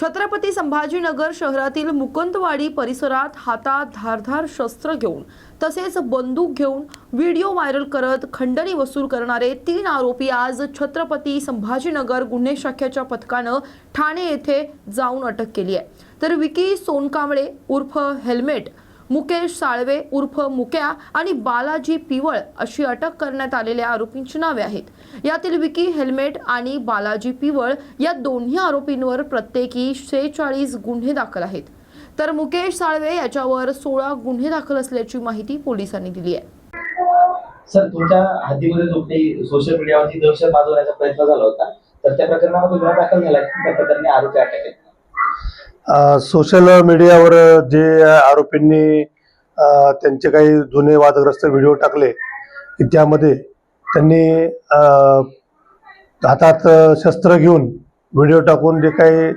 छत्रपती संभाजीनगर शहरातील मुकुंदवाडी परिसरात हातात धारधार शस्त्र घेऊन तसेच बंदूक घेऊन व्हिडिओ व्हायरल करत खंडणी वसूल करणारे तीन आरोपी आज छत्रपती संभाजीनगर गुन्हे शाखेच्या पथकानं ठाणे येथे जाऊन अटक केली आहे. तर विकी सोनकांबळे उर्फ हेल्मेट मुकेश साळवे उर्फ मुक्या आणि बालाजी पिवळ अशी अटक करण्यात आलेल्या आरोपींची नावे आहेत. यातील विकी हेल्मेट आणि बालाजी पिवळ या दोन्ही आरोपींवर प्रत्येकी शेहेचाळीस गुन्हे दाखल आहेत. तर मुकेश साळवे याच्यावर सोळा गुन्हे दाखल असल्याची माहिती पोलिसांनी दिली आहे. सर तुमच्या हद्दीमध्ये जो काही सोशल मीडियावरती दहशत माजवण्याचा प्रयत्न झाला होता तर त्या प्रकरणामध्ये गुन्हा दाखल झाला त्या प्रकरणी आरोपी अटक आहे. सोशल मीडियावर जे आरोपींनी त्यांचे काही जुने वादग्रस्त व्हिडिओ टाकले की त्यामध्ये त्यांनी हातात शस्त्र घेऊन व्हिडिओ टाकून जे काही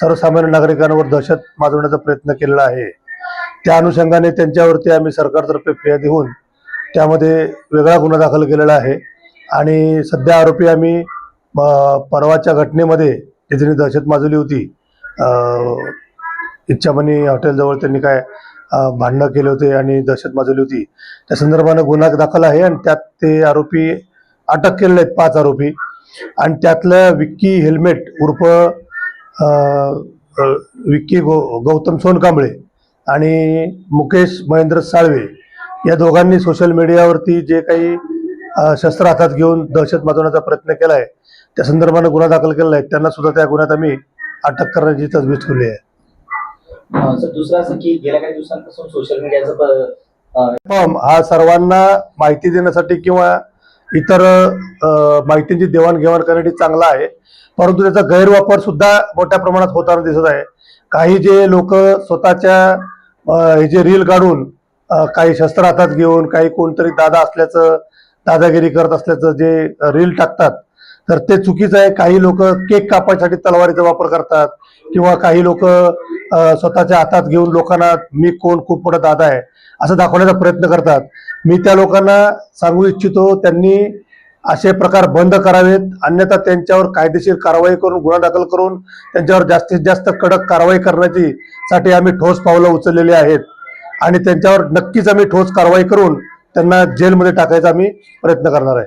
सर्वसामान्य नागरिकांवर दहशत माजवण्याचा प्रयत्न केलेला आहे. त्या अनुषंगाने त्यांच्यावरती आम्ही सरकारतर्फे फिर्यादी होऊन त्यामध्ये वेगळा गुन्हा दाखल केलेला आहे. आणि सध्या आरोपी आम्ही परवाच्या घटनेमध्ये जे त्यांनी दहशत माजवली होती इच्छामणी हॉटेलजवळ त्यांनी काय भांडणं केले होते आणि दहशत माजवली होती. त्या संदर्भानं गुन्हा दाखल आहे आणि त्यात ते आरोपी अटक केलेले आहेत पाच आरोपी. आणि त्यातलं विक्की हेल्मेट उर्फ विक्की गौ गौतम सोनकांबळे आणि मुकेश महेंद्र साळवे या दोघांनी सोशल मीडियावरती जे काही शस्त्र हातात घेऊन दहशत माजवण्याचा प्रयत्न केला आहे त्या संदर्भानं गुन्हा दाखल केला आहे. त्यांना सुद्धा त्या गुन्ह्यात आम्ही अटक करण्याची तजवीज ठेवली आहे. अं, सर दुसरं असं की गेल्या काही दिवसांपासून सोशल मीडियाचं प- फॉर्म हा सर्वांना माहिती देण्यासाठी किंवा इतर अ, माहितींची देवाणघेवाण करण्यासाठी चांगला आहे. परंतु त्याचा गैरवापर सुद्धा मोठ्या प्रमाणात होताना दिसत आहे. काही जे लोक स्वतःच्या अ, हे जे रील काढून अ, काही शस्त्र हातात घेऊन काही कोणतरी दादा असल्याचं दादागिरी करत असल्याचं जे रील टाकतात तर ते चुकीचं आहे. काही लोक केक कापायसाठी तलवारीचा वापर करतात किंवा काही लोक स्वतःच्या हातात घेऊन लोकांना मी कोण? खूप मोठा दादा आहे. असं दाखवण्याचा प्रयत्न करतात. मी त्या लोकांना सांगू इच्छितो त्यांनी असे प्रकार बंद करावेत. अन्यथा त्यांच्यावर कायदेशीर कारवाई करून गुन्हा दाखल करून त्यांच्यावर जास्तीत जास्त कडक कारवाई करण्याची साठी आम्ही ठोस पावलं उचललेली आहेत. आणि त्यांच्यावर नक्कीच आम्ही ठोस कारवाई करून त्यांना जेलमध्ये टाकायचा आम्ही प्रयत्न करणार आहे.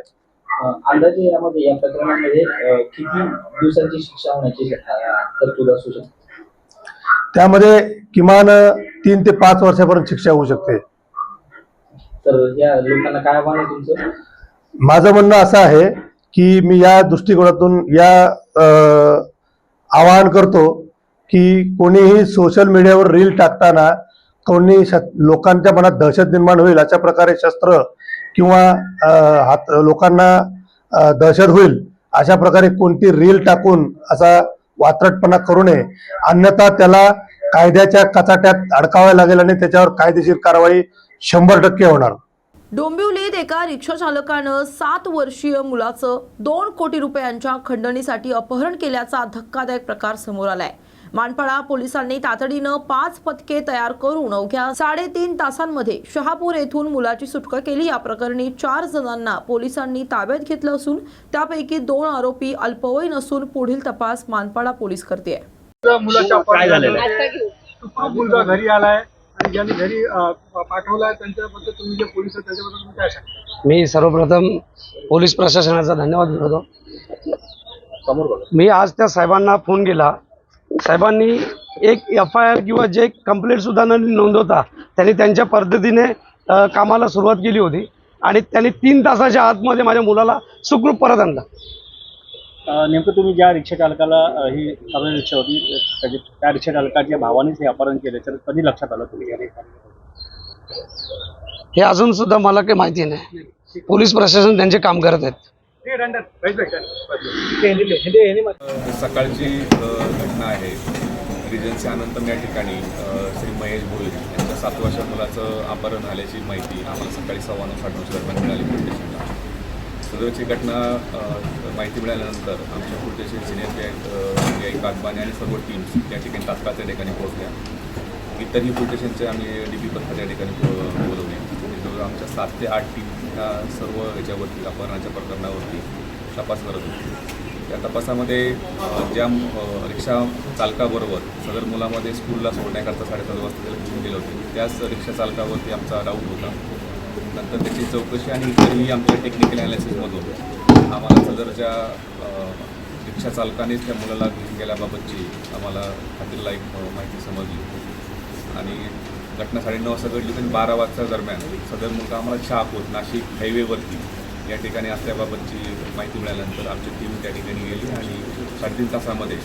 अंदाजे यामध्ये या प्रकरणामध्ये किती दिवसांची शिक्षा होण्याची तरतूद असू शकते? त्यामध्ये किमान तीन ते पाच वर्षापर्यंत शिक्षा होऊ शकते. तर या लोकांना काय आव्हान आहे तुमचं? माझं म्हणणं असं आहे की मी या दृष्टिकोनातून या अ, आवाहन करतो की कोणीही सोशल मीडियावर रील टाकताना कोणी लोकांच्या मनात दहशत निर्माण होईल अशा प्रकारे शस्त्र किंवा अ, हात लोकांना दहशत होईल. अशा प्रकारे कोणती रील टाकून असा वात्रटपणा करू नये. अन्यथा त्याला कायद्याच्या कचाट्यात अडकावे लागेल आणि त्याच्यावर कायदेशीर कारवाई शंभर टक्के होणार. डोंबिवलीत एका रिक्षा चालकानं सात वर्षीय मुलाचं दोन कोटी रुपयांच्या खंडणीसाठी अपहरण केल्याचा धक्कादायक प्रकार समोर आलाय. मानपाडा पोलिसांनी तातडीनं पाच पथके तयार करून अवघ्या साडेतीन तासांमध्ये शहापूर येथून मुलाची सुटका केली. या प्रकरणी चार जणांना पोलिसांनी ताब्यात घेतलं असून त्यापैकी दोन आरोपी अल्पवयीन असून पुढील तपास मानपाडा पोलीस करते. मुलाच्या काय झालेलं तो मुलगा घरी आलाय आणि ज्यांनी घरी पाठवलाय त्यांच्याबद्दल तुम्ही जे पोलीस त्याच्याबद्दल तुम्ही काय सांगा मी सर्वप्रथम पोलीस प्रशासनाचा धन्यवाद देतो मी आज त्या साहेबांना फोन केला. साहेबांनी एक एफ आय आर किंवा जे कंप्लेंट सुद्धा न नोंदवता त्यांनी त्यांच्या पद्धतीने कामाला सुरुवात केली होती आणि त्यांनी तीन तासाच्या आतमध्ये माझ्या मुलाला सुखरूप परत आणला. नेमकं तुम्ही ज्या रिक्षा चालकाला ही सर्व रिक्षा होती त्या रिक्षा चालकाच्या भावानेच हे अपहरण केले तर कधी लक्षात आलं तुम्ही हे अजून सुद्धा मला काही माहिती नाही. पोलीस प्रशासन त्यांचे काम करत आहेत. सकाळची घटना आहे. रिजन्सी अनंतम या ठिकाणी श्री महेश भोईर यांच्या सात वर्षा मुलाचं अपहरण झाल्याची माहिती आम्हाला सकाळी सव्वा नऊ साडेनऊच्या दरम्यान मिळाली पोलीस सदरची घटना माहिती मिळाल्यानंतर आमच्या police station senior I Kadbane आणि सर्व टीम्स त्या ठिकाणी तात्काळ त्या ठिकाणी पोहोचल्या. इतरही पोलीस स्टेशनचे आम्ही डी पी पथका त्या ठिकाणी बोलवले. जवळ आमच्या सात ते आठ टीम ह्या सर्व याच्यावरती अपहरणाच्या प्रकरणावरती तपास करत होती. त्या तपासामध्ये ज्या रिक्षा चालकाबरोबर सदर मुलामध्ये स्कूलला सोडण्याकरता साडेसात वाजता त्याला घेऊन गेले होते. त्याच रिक्षा चालकावरती आमचा डाऊट होता. नंतर त्याची चौकशी आणि इतरही आमच्या टेक्निकल ॲनालिसिसमधून आम्हाला सदरच्या रिक्षा चालकानेच त्या मुलाला घेऊन गेल्याबाबतची आम्हाला खात्रीला एक माहिती समजली. आणि घटना साडेनऊ वाजता घडली आणि बारा वाजता दरम्यान सदर मुलगा आम्हाला शहापूर नाशिक हायवेवरती या ठिकाणी असल्याबाबतची माहिती मिळाल्यानंतर आमची टीम त्या ठिकाणी गेली आणि साडेतीन तासामध्ये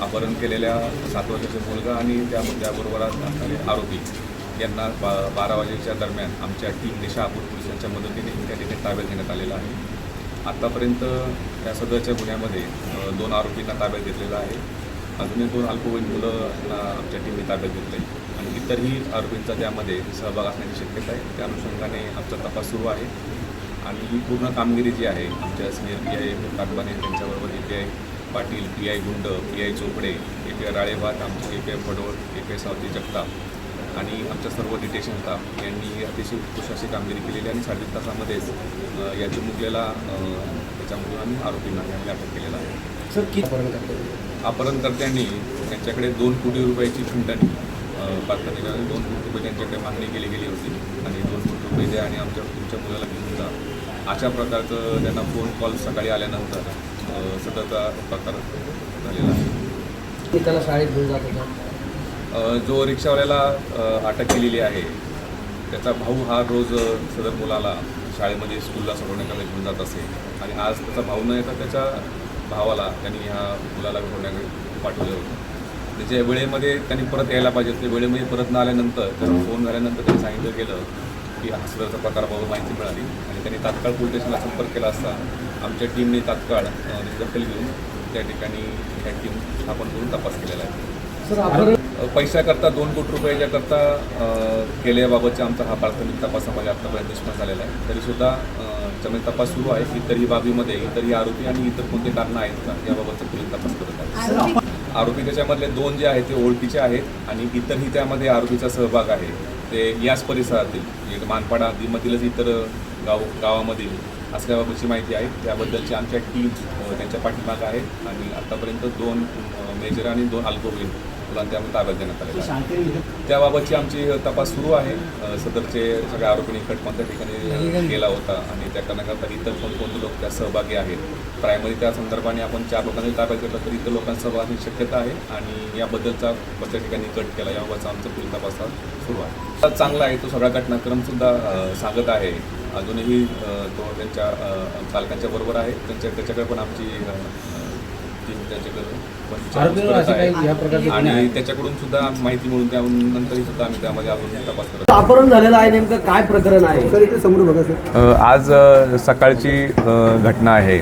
अपहरण केलेल्या सात वर्षाचा मुलगा आणि त्या त्याबरोबर असणारे आरोपी यांना बा बारा वाजेच्या दरम्यान आमच्या टीमने शहापूर पोलिसांच्या मदतीने त्या ठिकाणी ताब्यात घेण्यात आलेला आहे. आत्तापर्यंत या सदरच्या गुन्ह्यामध्ये दोन आरोपींना ताब्यात घेतलेला आहे. अजूनही दोन अल्पवयीन मुलं आमच्या टीमने ताब्यात घेतले आणि इतरही आरोपींचा त्यामध्ये सहभाग असण्याची शक्यता आहे. त्या अनुषंगाने आमचा तपास सुरू आहे. आणि ही पूर्ण कामगिरी जी आहे आमच्या सिनियर पी आय काटबाने त्यांच्याबरोबर A P I Patil P I Gund P I Chopde A P I Ralebhat आमचे A P I Phadol A P I Sawati Jagtap आणि आमच्या सर्व डिटेशन स्टाफ यांनी अतिशय उत्कृष्ट अशी कामगिरी केलेली आणि साडेतीन तासामध्येच या चिमुकलेला त्याच्यामधून आम्ही आरोपींना आम्ही अटक केलेला आहे. सर अपहरणकर्त्यांनी त्यांच्याकडे दोन कोटी रुपयाची पात्र निघाली दोन कोटी रुपये त्यांच्याकडे मागणी केली गेली होती आणि दोन कोटी रुपये द्या आणि आमच्या तुमच्या मुलाला घेऊन जा. अशा प्रकारचं त्यांना फोन कॉल सकाळी आल्यानंतर सदरचा प्रकार झालेला आहे. त्याला शाळेत घेऊन जात होता. जो रिक्षावाल्याला अटक केलेली आहे त्याचा भाऊ हा रोज सदर मुलाला शाळेमध्ये स्कूलला सोडवण्याकरता घेऊन जात असे. आणि आज त्याचा भाऊ न येता त्याच्या भावाला त्यांनी ह्या मुलाला सोडण्याकडे पाठवलं होतं. त्याच्या वेळेमध्ये त्यांनी परत यायला पाहिजे ते वेळेमध्ये परत न आल्यानंतर त्याचा फोन झाल्यानंतर त्यांनी सांगितलं गेलं की हा सदरचा प्रकाराबाबत माहिती मिळाली. आणि त्यांनी तात्काळ पोलीस स्टेशनला संपर्क केला असता आमच्या टीमने तात्काळ दखल घेऊन त्या ठिकाणी ह्या टीम स्थापन करून तपास केलेला आहे. पैशाकरता दोन कोटी रुपयाच्याकरता केल्याबाबतचा आमचा हा प्राथमिक तपासामध्ये आतापर्यंत निष्पन्न झालेला आहे. तरीसुद्धा अ, त्यामध्ये तपास सुरू आहे इतरही बाबीमध्ये इतरही आरोपी आणि इतर कोणते कारणं आहेत का? याबाबतचा पोलीस तपास करत आहे आरोपी त्याच्यामधले दोन जे आहेत ते ओळखीचे आहेत आणि इतरही त्यामध्ये आरोपीचा सहभाग आहे. ते याच परिसरातील मानपाडा आदीमधीलच इतर गाव गावामधील असल्याबाबतची माहिती आहे. त्याबद्दलची आमच्या टीम्स त्यांच्या पाठीमागं आहेत आणि आतापर्यंत दोन मेजर आणि दोन अल्पवयीन मुलांना त्यामध्ये ताब्यात देण्यात आलेलं आहे. त्याबाबतची आमची तपास सुरू आहे. सदरचे सगळ्या आरोपींनी कट कोणत्या ठिकाणी गेला होता आणि त्या करण्याकरता इतर कोणकोणते लोक त्यात सहभागी आहेत? प्रायमरी त्या संदर्भाने आपण चार लोकांनी ताब्यात घेतलं तर इतर लोकांचा सहभागाची शक्यता आहे आणि याबद्दलचा कोणत्या ठिकाणी कट केला. याबाबतचा आमचा पुढील तपास हा सुरू आहे. चांगला आहे तो सगळा घटनाक्रमसुद्धा सांगत आहे. अजूनही तो त्यांच्या अ, चालकांच्या बरोबर आहे. त्यांच्या त्याच्याकडे पण आमची अ, अ, टीम त्याच्याकडे पण विचारपूस करत आहे. आणि? त्याच्याकडून सुद्धा माहिती मिळून त्यानंतरही सुद्धा आम्ही त्यामध्ये अजून तपास करत अपहरण झालेलं आहे नेमकं काय प्रकरण आहे? समोर बघा सर. अ, आज अ, सकाळची अ, घटना आहे.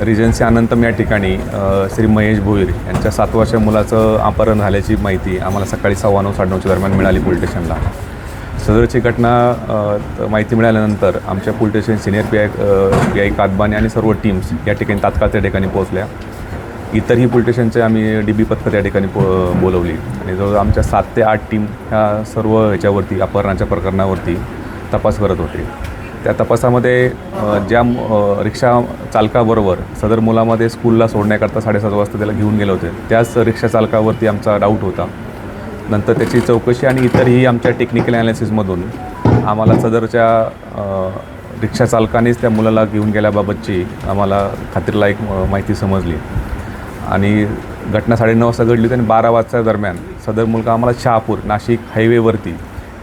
रिजन्सी अनंतम या ठिकाणी अ, श्री महेश भोईर यांच्या सात वर्षाच्या मुलाचं अपहरण झाल्याची माहिती आम्हाला सकाळी सव्वा नऊ साडेनऊच्या दरम्यान मिळाली पोलीस स्टेशनला. सदरची घटना अ, त- माहिती मिळाल्यानंतर आमच्या police station senior P I P I Kadbane आणि सर्व टीम्स या ठिकाणी तात्काळ त्या ठिकाणी पोहोचल्या. इतरही पोलीस स्टेशनचे आम्ही डी बी पथकं या ठिकाणी बोलवली. आणि जवळ आमच्या सात ते आठ टीम ह्या सर्व ह्याच्यावरती अपहरणाच्या प्रकरणावरती तपास करत होते. त्या तपासामध्ये ज्या रिक्षा चालकाबरोबर सदर मुलामध्ये स्कूलला सोडण्याकरता साडेसात वाजता त्याला घेऊन गेले होते त्याच रिक्षा चालकावरती आमचा डाऊट होता. नंतर त्याची चौकशी आणि इतरही आमच्या टेक्निकल ॲनालिसिसमधून आम्हाला सदरच्या रिक्षा चालकानेच त्या मुलाला घेऊन गेल्याबाबतची आम्हाला खात्रीलायक एक माहिती समजली. आणि घटना साडेनऊ वाजता घडली होती आणि बारा वाजता दरम्यान सदर मुलगा आम्हाला शहापूर नाशिक हायवेवरती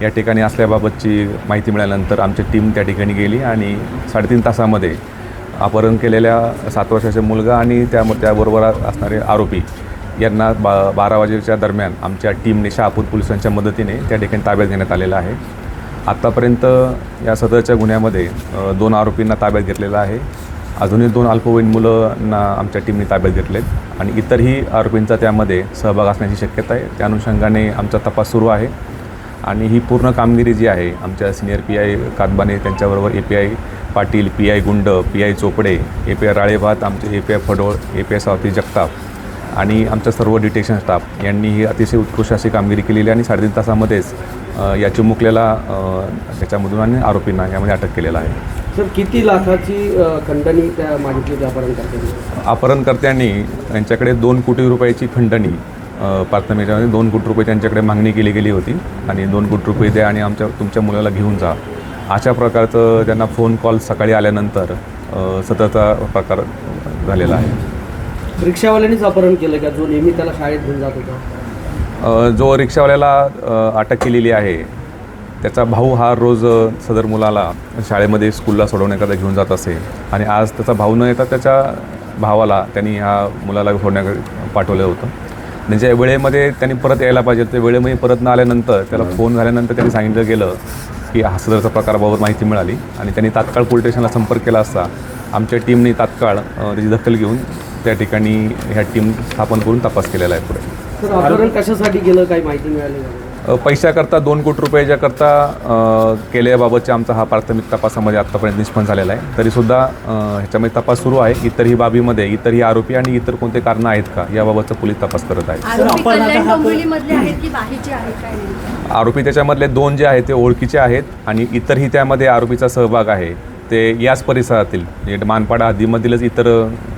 या ठिकाणी असल्याबाबतची माहिती मिळाल्यानंतर आमची टीम त्या ठिकाणी गेली आणि साडेतीन तासामध्ये अपहरण केलेल्या सात वर्षाचा मुलगा आणि त्या त्याबरोबर असणारे आरोपी यांना बा बारा वाजेच्या दरम्यान आमच्या टीमने शहापूर पोलिसांच्या मदतीने त्या ठिकाणी ताब्यात घेण्यात आलेला आहे. आत्तापर्यंत या सदरच्या गुन्ह्यामध्ये दोन आरोपींना ताब्यात घेतलेला आहे. अजूनही दोन अल्पवयीन मुलांना आमच्या टीमने ताब्यात घेतलेत. आणि इतरही आरोपींचा त्यामध्ये सहभाग असण्याची शक्यता आहे. त्या अनुषंगाने आमचा तपास सुरू आहे. आणि ही पूर्ण कामगिरी जी आहे आमच्या सिनियर पी आय कादबाने त्यांच्याबरोबर A P I Patil P I Gund P I Chopde A P I Ralebhat आमचे A P I Phadol A P I Sawati Jagtap आणि आमचा सर्व डिटेक्शन स्टाफ यांनी ही अतिशय उत्कृष्ट अशी कामगिरी केलेली आहे आणि साडेतीन तासामध्येच या चिमुकलेला त्याच्यामधून आणि आरोपींना यामध्ये अटक केलेला आहे. सर किती लाखाची खंडणी त्या मागितली होती अपहरण करताना अपहरणकर्त्यांनी यांच्याकडे दोन कोटी रुपयाची खंडणी अ, प्राथमिक याच्यामध्ये दोन कोटी रुपये त्यांच्याकडे मागणी केली गेली होती आणि दोन कोटी रुपये द्या आणि आमच्या तुमच्या मुलाला घेऊन जा. अशा प्रकारचं त्यांना फोन कॉल सकाळी आल्यानंतर सततचा प्रकार झालेला आहे. रिक्षावाल्यांनीच अपहरण केलं का? जो नेहमी त्याला शाळेत घेऊन जात होता? जो रिक्षावाल्याला अटक केलेली आहे त्याचा भाऊ हा रोज सदर मुलाला शाळेमध्ये स्कूलला सोडवण्याकरता घेऊन जात असे. आणि आज त्याचा भाऊ न येता त्याच्या भावाला त्यांनी ह्या मुलाला सोडण्याकडे पाठवलं होतं. आणि ज्या वेळेमध्ये त्यांनी परत यायला पाहिजे. त्या वेळेमध्ये परत न आल्यानंतर त्याला फोन झाल्यानंतर त्यांनी सांगितलं गेलं की हा सदरचा प्रकाराबाबत माहिती मिळाली. आणि त्यांनी तात्काळ पोलीस स्टेशनला संपर्क केला असता. आमच्या टीमने तात्काळ त्याची दखल घेऊन त्या ठिकाणी ह्या टीम स्थापन करून तपास केलेला आहे पुढे. कशासाठी केलं? काही माहिती मिळाली पैशाकरता दोन कोटी रुपयाच्याकरता अ, केल्याबाबतचा आमचा हा प्राथमिक तपासामध्ये आत्तापर्यंत निष्पन्न झालेला आहे. तरीसुद्धा ह्याच्यामध्ये तपास सुरू आहे. इतरही बाबीमध्ये इतरही आरोपी आणि इतर कोणते कारणं आहेत का याबाबतचा पोलीस तपास करत आहेत की बाहेरचे आहेत काय नेमकं? आरोपी त्याच्यामधले दोन जे आहेत ते ओळखीचे आहेत आणि इतरही त्यामध्ये आरोपीचा सहभाग आहे. ते याच परिसरातील म्हणजे मानपाडा हद्दीमधीलच इतर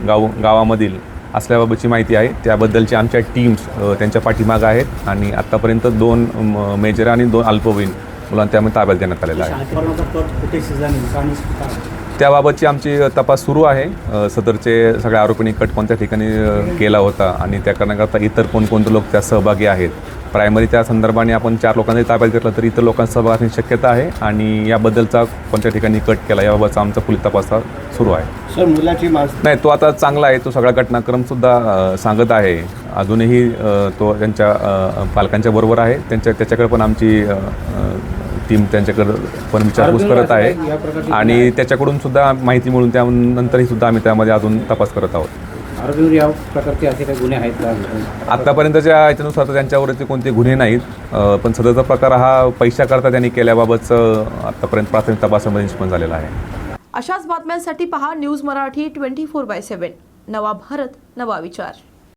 गाव गावामधील असल्याबाबतची माहिती आहे. त्याबद्दलच्या आमच्या टीम्स त्यांच्या पाठीमागं आहेत आणि आत्तापर्यंत दोन मेजर आणि दोन अल्पवयीन मुलांना त्यामध्ये ताब्यात देण्यात आलेला आहे. त्याबाबतची आमची तपास सुरू आहे. सदरचे सगळ्या आरोपींनी कट कोणत्या ठिकाणी केला होता आणि त्या करण्याकरता इतर कोणकोणते लोक त्यात सहभागी आहेत? प्रायमरी त्या संदर्भाने आपण चार लोकांना ताब्यात घेतलं तर इतर लोकांचा सहभाग असण्याची शक्यता आहे आणि याबद्दलचा कोणत्या ठिकाणी कट केला याबाबतचा आमचा पोलीस तपास सुरू आहे. सर मुलाची नाही तो आता चांगला आहे तो सगळा घटनाक्रमसुद्धा सांगत आहे. अजूनही तो त्यांच्या पालकांच्या बरोबर आहे. त्यांच्या त्याच्याकडे पण आमची टीम त्यांच्याकडे पण विचारपूस करत आहे. आणि त्याच्याकडून सुद्धा माहिती मिळून त्यानंतरही सुद्धा आम्ही त्यामध्ये अजून तपास करत आहोत. आरोपीवर या प्रकारचे असे काही गुन्हे आहेत का? आत्तापर्यंतच्या याच्यानुसार तर त्यांच्यावरती कोणते गुन्हे नाहीत. अ, पण सदरचा प्रकार हा पैशाकरता त्यांनी केल्याबाबतचं आत्तापर्यंत प्राथमिक तपासामध्ये निष्पन्न झालेला आहे. अशाच बातम्यांसाठी पहा news Marathi twenty four by seven. नवा भारत नवा विचार.